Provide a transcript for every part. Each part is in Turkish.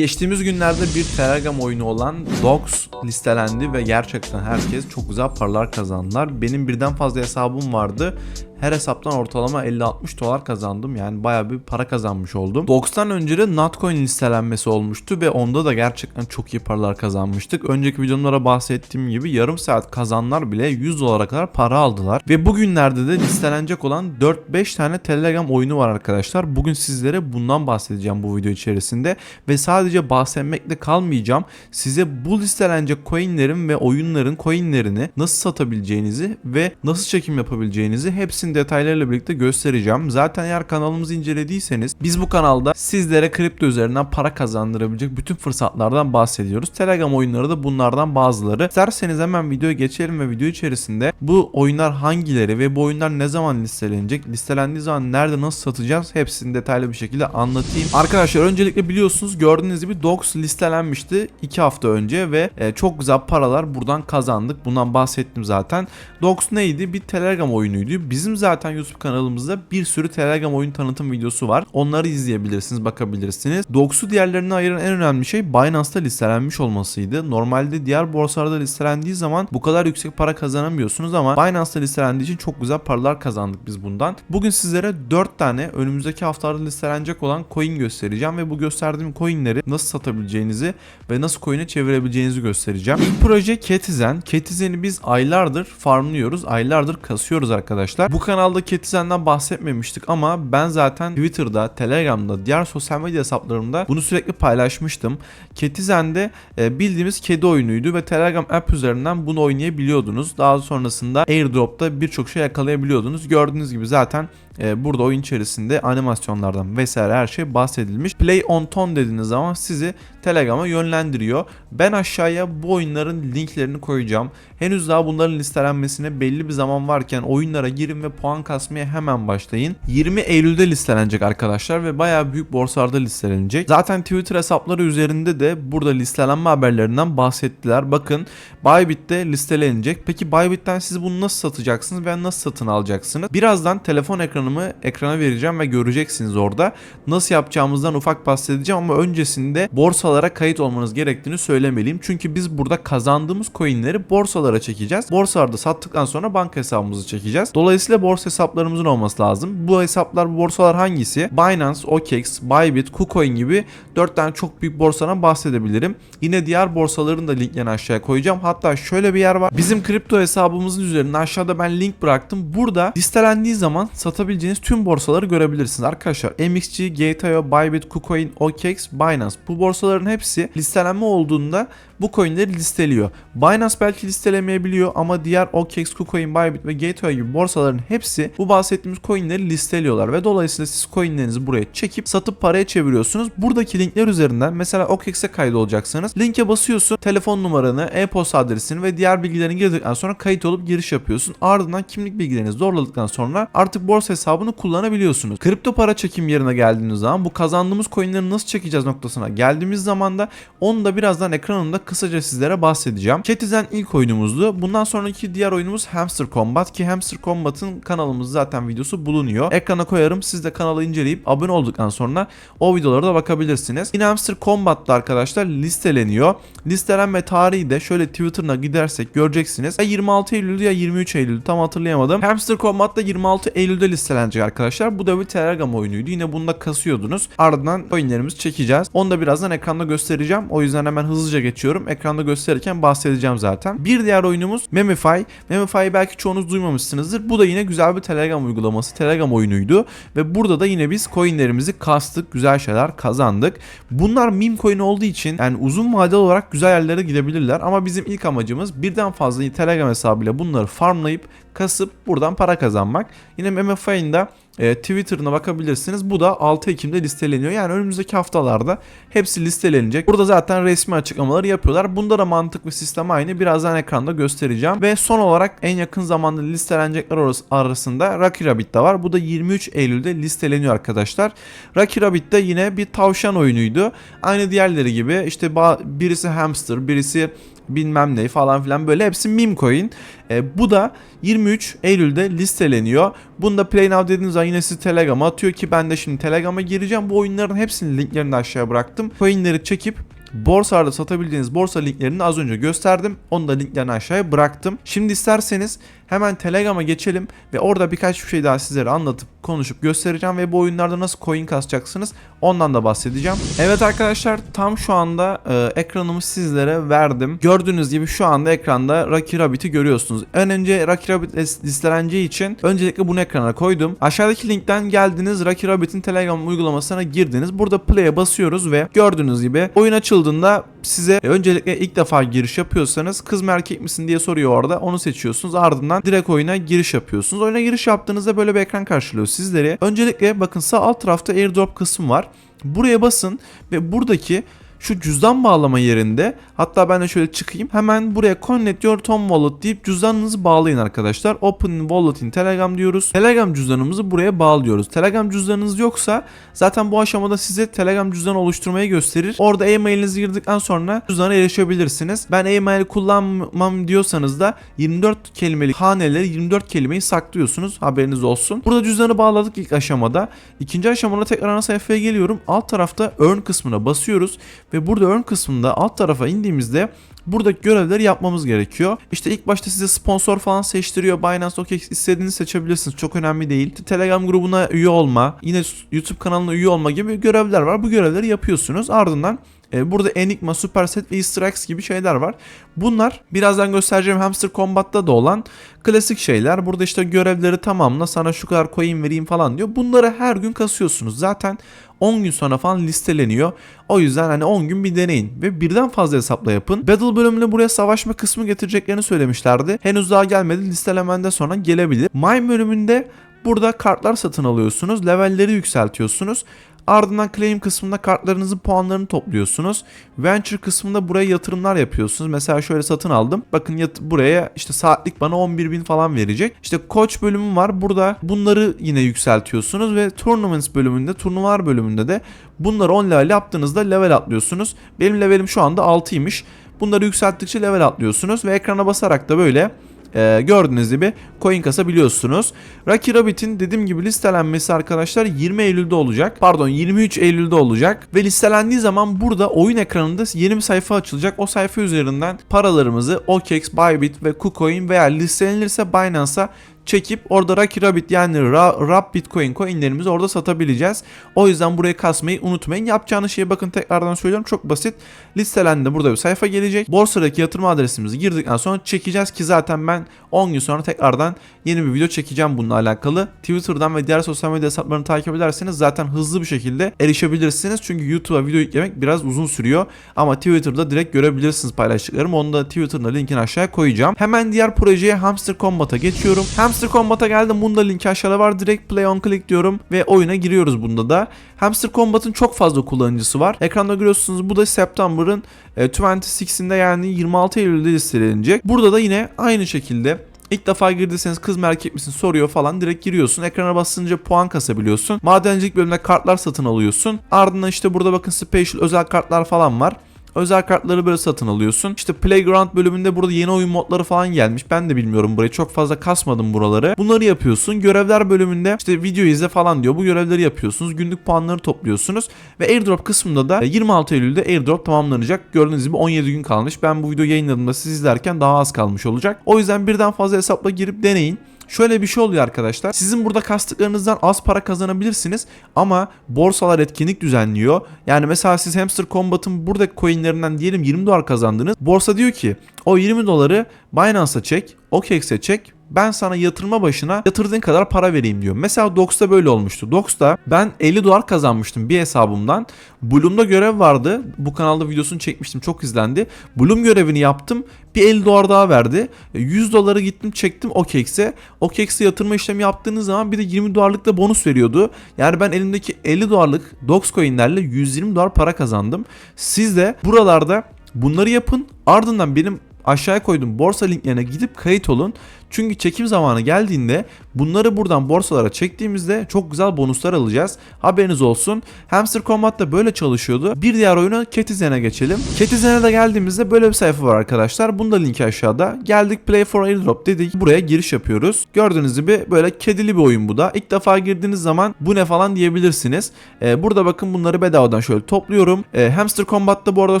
Geçtiğimiz günlerde bir Telegram oyunu olan Dogs listelendi ve gerçekten herkes çok güzel paralar kazandılar. Benim birden fazla hesabım vardı. Her hesaptan ortalama 50-60 dolar kazandım. Yani bayağı bir para kazanmış oldum. Dogs'tan önce de Notcoin listelenmesi olmuştu ve onda da gerçekten çok iyi paralar kazanmıştık. Önceki videolara bahsettiğim gibi yarım saat kazanlar bile 100 dolara kadar para aldılar. Ve bugünlerde de listelenecek olan 4-5 tane Telegram oyunu var arkadaşlar. Bugün sizlere bundan bahsedeceğim bu video içerisinde. Ve sadece bahsetmekle kalmayacağım. Size bu listelenecek coinlerin ve oyunların coinlerini nasıl satabileceğinizi ve nasıl çekim yapabileceğinizi hepsini detaylarıyla birlikte göstereceğim. Zaten eğer kanalımızı incelediyseniz biz bu kanalda sizlere kripto üzerinden para kazandırabilecek bütün fırsatlardan bahsediyoruz. Telegram oyunları da bunlardan bazıları. İsterseniz hemen videoya geçelim ve video içerisinde bu oyunlar hangileri ve bu oyunlar ne zaman listelenecek, listelendiği zaman nerede nasıl satacağız hepsini detaylı bir şekilde anlatayım. Arkadaşlar öncelikle biliyorsunuz gördüğünüz gibi Dogs listelenmişti 2 hafta önce ve e, çok güzel paralar buradan kazandık. Bundan bahsettim zaten. Dogs neydi? Bir Telegram oyunuydu. Bizim zaten YouTube kanalımızda bir sürü Telegram oyun tanıtım videosu var. Onları izleyebilirsiniz, bakabilirsiniz. Dogs'u diğerlerine ayıran en önemli şey Binance'da listelenmiş olmasıydı. Normalde diğer borsalarda listelendiği zaman bu kadar yüksek para kazanamıyorsunuz ama Binance'da listelendiği için çok güzel paralar kazandık biz bundan. Bugün sizlere 4 tane önümüzdeki haftalarda listelenecek olan coin göstereceğim ve bu gösterdiğim coinleri nasıl satabileceğinizi ve nasıl coin'e çevirebileceğinizi göstereceğim. İlk proje Ketizen. Ketizen'i biz aylardır farmlıyoruz, aylardır kasıyoruz arkadaşlar. Bu kanalda Ketizen'den bahsetmemiştik ama ben zaten Twitter'da, Telegram'da, diğer sosyal medya hesaplarımda bunu sürekli paylaşmıştım. Ketizen'de e, bildiğimiz kedi oyunuydu ve Telegram app üzerinden bunu oynayabiliyordunuz. Daha sonrasında airdrop'ta birçok şey yakalayabiliyordunuz. Gördüğünüz gibi zaten e, burada oyun içerisinde animasyonlardan vesaire her şey bahsedilmiş. Play on ton dediğiniz zaman sizi Telegram'a yönlendiriyor. Ben aşağıya bu oyunların linklerini koyacağım. Henüz daha bunların listelenmesine belli bir zaman varken oyunlara girin ve puan kasmaya hemen başlayın. 20 Eylül'de listelenecek arkadaşlar ve bayağı büyük borsalarda listelenecek. Zaten Twitter hesapları üzerinde de burada listelenme haberlerinden bahsettiler. Bakın Bybit'te listelenecek. Peki Bybit'ten siz bunu nasıl satacaksınız ve nasıl satın alacaksınız? Birazdan telefon ekranımı ekrana vereceğim ve göreceksiniz orada. Nasıl yapacağımızdan ufak bahsedeceğim ama öncesinde borsalara kayıt olmanız gerektiğini söylemeliyim. Çünkü biz burada kazandığımız coinleri borsalara çekeceğiz. Borsalarda sattıktan sonra banka hesabımızı çekeceğiz. Dolayısıyla borsa hesaplarımızın olması lazım. Bu hesaplar bu borsalar hangisi? Binance, OKEx, Bybit, KuCoin gibi 4 tane çok büyük borsadan bahsedebilirim. Yine diğer borsaların da linklerini aşağıya koyacağım. Hatta şöyle bir yer var. Bizim kripto hesabımızın üzerine aşağıda ben link bıraktım. Burada listelendiği zaman satabileceğiniz tüm borsaları görebilirsiniz. Arkadaşlar MXC, Gate.io, Bybit, KuCoin, OKEx, Binance bu borsaların hepsi listelenme olduğunda bu coinleri listeliyor. Binance belki listelemeyebiliyor ama diğer OKEx, KuCoin, Bybit ve Gateway gibi borsaların hepsi bu bahsettiğimiz coinleri listeliyorlar ve dolayısıyla siz coinlerinizi buraya çekip satıp paraya çeviriyorsunuz. Buradaki linkler üzerinden mesela OKEx'e kaydolacaksanız linke basıyorsun, telefon numaranı, e-posta adresini ve diğer bilgilerini girdikten sonra kayıt olup giriş yapıyorsun. Ardından kimlik bilgilerinizi doğruladıktan sonra artık borsa hesabını kullanabiliyorsunuz. Kripto para çekim yerine geldiğiniz zaman bu kazandığımız coinleri nasıl çekeceğiz noktasına geldiğimiz zaman da onu da birazdan ekranımda kısaca sizlere bahsedeceğim. Ketizen ilk oyunumuzdu. Bundan sonraki diğer oyunumuz Hamster Combat ki Hamster Combat'ın kanalımızda zaten videosu bulunuyor. Ekrana koyarım. Siz de kanalı inceleyip abone olduktan sonra o videolara da bakabilirsiniz. Yine Hamster Combat'ta arkadaşlar listeleniyor. Listelenme tarihi de şöyle Twitter'ına gidersek göreceksiniz. Ya 26 Eylül'dü ya 23 Eylül'dü tam hatırlayamadım. Hamster Combat'ta 26 Eylül'de listelenecek arkadaşlar. Bu da bir Telegram oyunuydu. Yine bunda kasıyordunuz. Ardından oyunlarımızı çekeceğiz. Onu da birazdan ekranda göstereceğim. O yüzden hemen hızlıca geçiyorum. Ekranda gösterirken bahsedeceğim zaten. Bir diğer oyunumuz Memify. Memify'ı belki çoğunuz duymamışsınızdır. Bu da yine güzel bir Telegram uygulaması. Telegram oyunuydu. Ve burada da yine biz coinlerimizi kastık. Güzel şeyler kazandık. Bunlar meme coin olduğu için yani uzun vadeli olarak güzel yerlere gidebilirler. Ama bizim ilk amacımız birden fazla Telegram hesabıyla bunları farmlayıp kasıp buradan para kazanmak. Yine MFI'nin de e, Twitter'ına bakabilirsiniz. Bu da 6 Ekim'de listeleniyor. Yani önümüzdeki haftalarda hepsi listelenecek. Burada zaten resmi açıklamaları yapıyorlar. Bunda da mantık ve sistem aynı. Birazdan ekranda göstereceğim. Ve son olarak en yakın zamanda listelenecekler arasında Rocky Rabbit de var. Bu da 23 Eylül'de listeleniyor arkadaşlar. Rocky Rabbit de yine bir tavşan oyunuydu. Aynı diğerleri gibi işte birisi hamster, birisi bilmem ne falan filan böyle hepsi meme coin. E, bu da 23 Eylül'de listeleniyor. Bunda Play Now dediğiniz zaman yine sizi Telegram'a atıyor ki ben de şimdi Telegram'a gireceğim. Bu oyunların hepsinin linklerini aşağıya bıraktım. Coinleri çekip borsalarda satabildiğiniz borsa linklerini az önce gösterdim. Onu da linklerini aşağıya bıraktım. Şimdi isterseniz hemen Telegram'a geçelim ve orada birkaç bir şey daha sizlere anlatıp konuşup göstereceğim ve bu oyunlarda nasıl coin kasacaksınız ondan da bahsedeceğim. Evet arkadaşlar tam şu anda e, ekranımı sizlere verdim. Gördüğünüz gibi şu anda ekranda Rocky Rabbit'i görüyorsunuz. En önce Rocky Rabbit lis- listeleneceği için öncelikle bunu ekrana koydum. Aşağıdaki linkten geldiniz Rocky Rabbit'in Telegram uygulamasına girdiniz. Burada play'e basıyoruz ve gördüğünüz gibi oyun açıldığında size e, öncelikle ilk defa giriş yapıyorsanız kız mı erkek misin diye soruyor orada. Onu seçiyorsunuz. Ardından direkt oyuna giriş yapıyorsunuz. Oyuna giriş yaptığınızda böyle bir ekran karşılıyor sizleri. Öncelikle bakın sağ alt tarafta airdrop kısmı var. Buraya basın ve buradaki şu cüzdan bağlama yerinde hatta ben de şöyle çıkayım hemen buraya connect your Tom Wallet deyip cüzdanınızı bağlayın arkadaşlar. Open Wallet in Telegram diyoruz. Telegram cüzdanımızı buraya bağlıyoruz. Telegram cüzdanınız yoksa zaten bu aşamada size Telegram cüzdanı oluşturmayı gösterir. Orada e-mailinizi girdikten sonra cüzdana erişebilirsiniz. Ben e-mail kullanmam diyorsanız da 24 kelimelik haneleri 24 kelimeyi saklıyorsunuz. Haberiniz olsun. Burada cüzdanı bağladık ilk aşamada. İkinci aşamada tekrar ana sayfaya geliyorum. Alt tarafta earn kısmına basıyoruz ve burada earn kısmında alt tarafa indiğimizde buradaki görevleri yapmamız gerekiyor. İşte ilk başta size sponsor falan seçtiriyor. Binance OKX istediğinizi seçebilirsiniz. Çok önemli değil. Telegram grubuna üye olma, yine YouTube kanalına üye olma gibi görevler var. Bu görevleri yapıyorsunuz. Ardından e, Burada Enigma, Superset ve Easter eggs gibi şeyler var. Bunlar birazdan göstereceğim Hamster Combat'ta da olan klasik şeyler. Burada işte görevleri tamamla sana şu kadar coin vereyim falan diyor. Bunları her gün kasıyorsunuz. Zaten 10 gün sonra falan listeleniyor. O yüzden hani 10 gün bir deneyin ve birden fazla hesapla yapın. Battle bölümünde buraya savaşma kısmı getireceklerini söylemişlerdi. Henüz daha gelmedi. Listelemenden sonra gelebilir. Mine bölümünde burada kartlar satın alıyorsunuz. Levelleri yükseltiyorsunuz. Ardından claim kısmında kartlarınızın puanlarını topluyorsunuz. Venture kısmında buraya yatırımlar yapıyorsunuz. Mesela şöyle satın aldım. Bakın yat- buraya işte saatlik bana 11 bin falan verecek. İşte coach bölümü var. Burada bunları yine yükseltiyorsunuz ve tournaments bölümünde, turnuvar bölümünde de bunları 10 level yaptığınızda level atlıyorsunuz. Benim levelim şu anda 6'ymış. Bunları yükselttikçe level atlıyorsunuz ve ekrana basarak da böyle e, gördüğünüz gibi coin kasabiliyorsunuz. Rocky Rabbit'in dediğim gibi listelenmesi arkadaşlar 20 Eylül'de olacak. Pardon 23 Eylül'de olacak. Ve listelendiği zaman burada oyun ekranında yeni bir sayfa açılacak. O sayfa üzerinden paralarımızı OKEx, Bybit ve KuCoin veya listelenirse Binance'a çekip orada Rocky Rabbit yani Ra- Rap Bitcoin coinlerimizi orada satabileceğiz. O yüzden burayı kasmayı unutmayın. Yapacağınız şeye bakın tekrardan söylüyorum çok basit. Listelendi burada bir sayfa gelecek. Borsadaki yatırım adresimizi girdikten sonra çekeceğiz ki zaten ben 10 gün sonra tekrardan yeni bir video çekeceğim bununla alakalı. Twitter'dan ve diğer sosyal medya hesaplarını takip ederseniz zaten hızlı bir şekilde erişebilirsiniz. Çünkü YouTube'a video yüklemek biraz uzun sürüyor. Ama Twitter'da direkt görebilirsiniz paylaştıklarımı. Onu da Twitter'da linkini aşağıya koyacağım. Hemen diğer projeye Hamster Combat'a geçiyorum. Hamster Combat'a geldim. Bunda linki aşağıda var. Direkt play on click diyorum ve oyuna giriyoruz bunda da. Hamster Combat'ın çok fazla kullanıcısı var. Ekranda görüyorsunuz bu da September'ın e, 26'inde yani 26 Eylül'de listelenecek. Burada da yine aynı şekilde İlk defa girdiyseniz kız mı erkek misin soruyor falan direkt giriyorsun. Ekrana basınca puan kasabiliyorsun. Madencilik bölümünde kartlar satın alıyorsun. Ardından işte burada bakın special özel kartlar falan var. Özel kartları böyle satın alıyorsun. İşte Playground bölümünde burada yeni oyun modları falan gelmiş. Ben de bilmiyorum burayı. Çok fazla kasmadım buraları. Bunları yapıyorsun. Görevler bölümünde işte video izle falan diyor. Bu görevleri yapıyorsunuz. Günlük puanları topluyorsunuz. Ve airdrop kısmında da 26 Eylül'de airdrop tamamlanacak. Gördüğünüz gibi 17 gün kalmış. Ben bu videoyu yayınladığımda siz izlerken daha az kalmış olacak. O yüzden birden fazla hesapla girip deneyin. Şöyle bir şey oluyor arkadaşlar. Sizin burada kastıklarınızdan az para kazanabilirsiniz ama borsalar etkinlik düzenliyor. Yani mesela siz Hamster Combat'ın buradaki coinlerinden diyelim 20 dolar kazandınız. Borsa diyor ki o 20 doları Binance'a çek, OKEx'e çek, ben sana yatırma başına yatırdığın kadar para vereyim diyor. Mesela Dox'ta böyle olmuştu. Dox'ta ben 50 dolar kazanmıştım bir hesabımdan. Bloom'da görev vardı. Bu kanalda videosunu çekmiştim. Çok izlendi. Bloom görevini yaptım. Bir 50 dolar daha verdi. 100 doları gittim çektim OKEx'e. OKEx'e yatırma işlemi yaptığınız zaman bir de 20 dolarlık da bonus veriyordu. Yani ben elimdeki 50 dolarlık Dox coinlerle 120 dolar para kazandım. Siz de buralarda bunları yapın. Ardından benim aşağıya koydum borsa linklerine gidip kayıt olun. Çünkü çekim zamanı geldiğinde Bunları buradan borsalara çektiğimizde çok güzel bonuslar alacağız. Haberiniz olsun. Hamster Combat da böyle çalışıyordu. Bir diğer oyuna Catizen'e geçelim. Catizen'e de geldiğimizde böyle bir sayfa var arkadaşlar. Bunun da linki aşağıda. Geldik Play for Airdrop dedik. Buraya giriş yapıyoruz. Gördüğünüz gibi böyle kedili bir oyun bu da. İlk defa girdiğiniz zaman bu ne falan diyebilirsiniz. Ee, burada bakın bunları bedavadan şöyle topluyorum. Ee, Hamster Combat'ta bu arada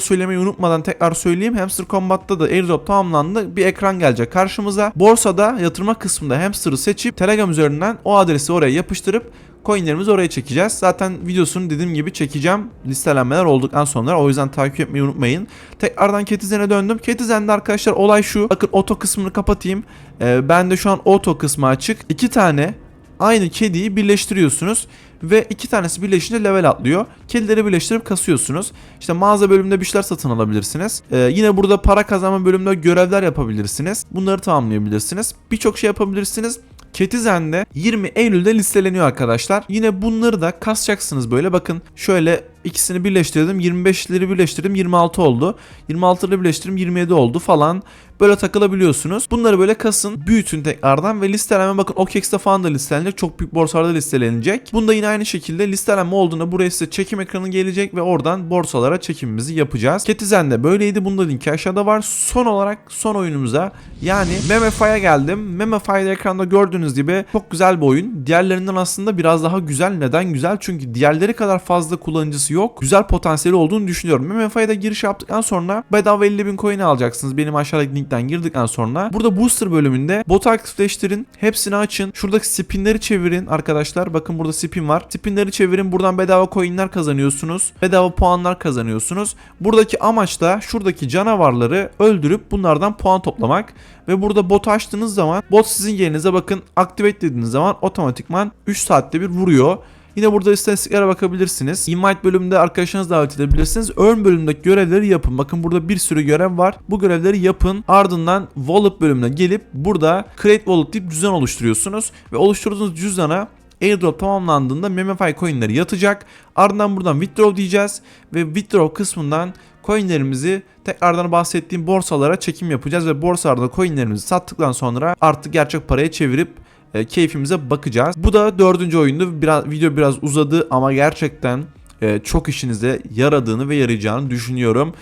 söylemeyi unutmadan tekrar söyleyeyim. Hamster Combat'ta da airdrop tamamlandı. Bir ekran gelecek karşımıza. Borsada yatırma kısmında hamster'ı seçip Telegram üzerinden o adresi oraya yapıştırıp coinlerimizi oraya çekeceğiz. Zaten videosunu dediğim gibi çekeceğim. Listelenmeler olduktan sonra o yüzden takip etmeyi unutmayın. Tekrardan Ketizen'e döndüm. Ketizen'de arkadaşlar olay şu. Bakın oto kısmını kapatayım. Ee, ben de şu an oto kısmı açık. İki tane aynı kediyi birleştiriyorsunuz ve iki tanesi birleşince level atlıyor. Kedileri birleştirip kasıyorsunuz. İşte mağaza bölümünde bir şeyler satın alabilirsiniz. Ee, yine burada para kazanma bölümünde görevler yapabilirsiniz. Bunları tamamlayabilirsiniz. Birçok şey yapabilirsiniz. Ketizen'de 20 Eylül'de listeleniyor arkadaşlar. Yine bunları da kasacaksınız böyle. Bakın şöyle ikisini birleştirdim. 25'leri birleştirdim. 26 oldu. 26'ları birleştirdim. 27 oldu falan. Böyle takılabiliyorsunuz. Bunları böyle kasın, büyütün tekrardan ve listelenme bakın OKEX'te falan da listelenecek. Çok büyük borsalarda listelenecek. Bunda yine aynı şekilde listelenme olduğunda buraya size çekim ekranı gelecek ve oradan borsalara çekimimizi yapacağız. Ketizen'de böyleydi. Bunda linki aşağıda var. Son olarak son oyunumuza yani Memefy'a geldim. Memefy'de ekranda gördüğünüz gibi çok güzel bir oyun. Diğerlerinden aslında biraz daha güzel. Neden güzel? Çünkü diğerleri kadar fazla kullanıcısı yok. Güzel potansiyeli olduğunu düşünüyorum. Memefy'da giriş yaptıktan sonra bedava 50 bin coin alacaksınız. Benim aşağıdaki linkten girdikten sonra. Burada booster bölümünde bot aktifleştirin. Hepsini açın. Şuradaki spinleri çevirin arkadaşlar. Bakın burada spin var. Spinleri çevirin. Buradan bedava coinler kazanıyorsunuz. Bedava puanlar kazanıyorsunuz. Buradaki amaç da şuradaki canavarları öldürüp bunlardan puan toplamak. Ve burada bot açtığınız zaman bot sizin yerinize bakın activate dediğiniz zaman otomatikman 3 saatte bir vuruyor. Yine burada istatistiklere bakabilirsiniz. Invite bölümünde arkadaşlarınızı davet edebilirsiniz. Earn bölümündeki görevleri yapın. Bakın burada bir sürü görev var. Bu görevleri yapın. Ardından Wallet bölümüne gelip burada Create Wallet deyip düzen oluşturuyorsunuz. Ve oluşturduğunuz cüzdana airdrop tamamlandığında Memify coinleri yatacak. Ardından buradan withdraw diyeceğiz. Ve withdraw kısmından coinlerimizi tekrardan bahsettiğim borsalara çekim yapacağız. Ve borsalarda coinlerimizi sattıktan sonra artık gerçek paraya çevirip e, keyfimize bakacağız. Bu da dördüncü oyundu. Biraz, video biraz uzadı ama gerçekten e, çok işinize yaradığını ve yarayacağını düşünüyorum.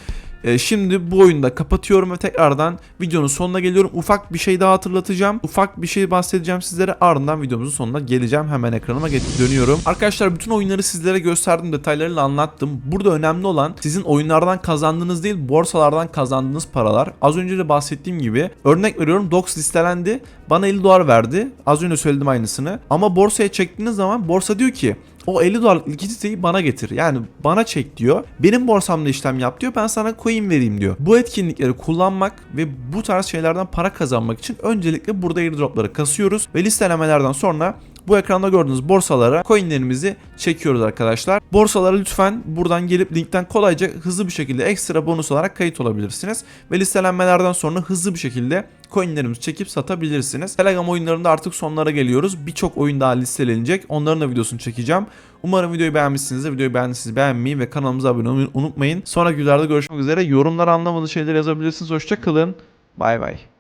E, şimdi bu oyunu da kapatıyorum ve tekrardan videonun sonuna geliyorum. Ufak bir şey daha hatırlatacağım. Ufak bir şey bahsedeceğim sizlere. Ardından videomuzun sonuna geleceğim. Hemen ekranıma dönüyorum. Arkadaşlar bütün oyunları sizlere gösterdim. Detaylarıyla anlattım. Burada önemli olan sizin oyunlardan kazandığınız değil borsalardan kazandığınız paralar. Az önce de bahsettiğim gibi örnek veriyorum Dox listelendi. Bana 50 dolar verdi. Az önce söyledim aynısını. Ama borsaya çektiğiniz zaman borsa diyor ki o 50 dolarlık likiditeyi bana getir. Yani bana çek diyor. Benim borsamda işlem yap diyor. Ben sana coin vereyim diyor. Bu etkinlikleri kullanmak ve bu tarz şeylerden para kazanmak için öncelikle burada airdropları kasıyoruz ve listelemelerden sonra bu ekranda gördüğünüz borsalara coinlerimizi çekiyoruz arkadaşlar. Borsalara lütfen buradan gelip linkten kolayca hızlı bir şekilde ekstra bonus olarak kayıt olabilirsiniz. Ve listelenmelerden sonra hızlı bir şekilde coinlerimizi çekip satabilirsiniz. Telegram oyunlarında artık sonlara geliyoruz. Birçok oyun daha listelenecek. Onların da videosunu çekeceğim. Umarım videoyu beğenmişsinizdir. Videoyu beğendiyseniz beğenmeyi ve kanalımıza abone olmayı unutmayın. Sonraki videolarda görüşmek üzere. Yorumlara anlamadığı şeyler yazabilirsiniz. Hoşça kalın. Bay bay.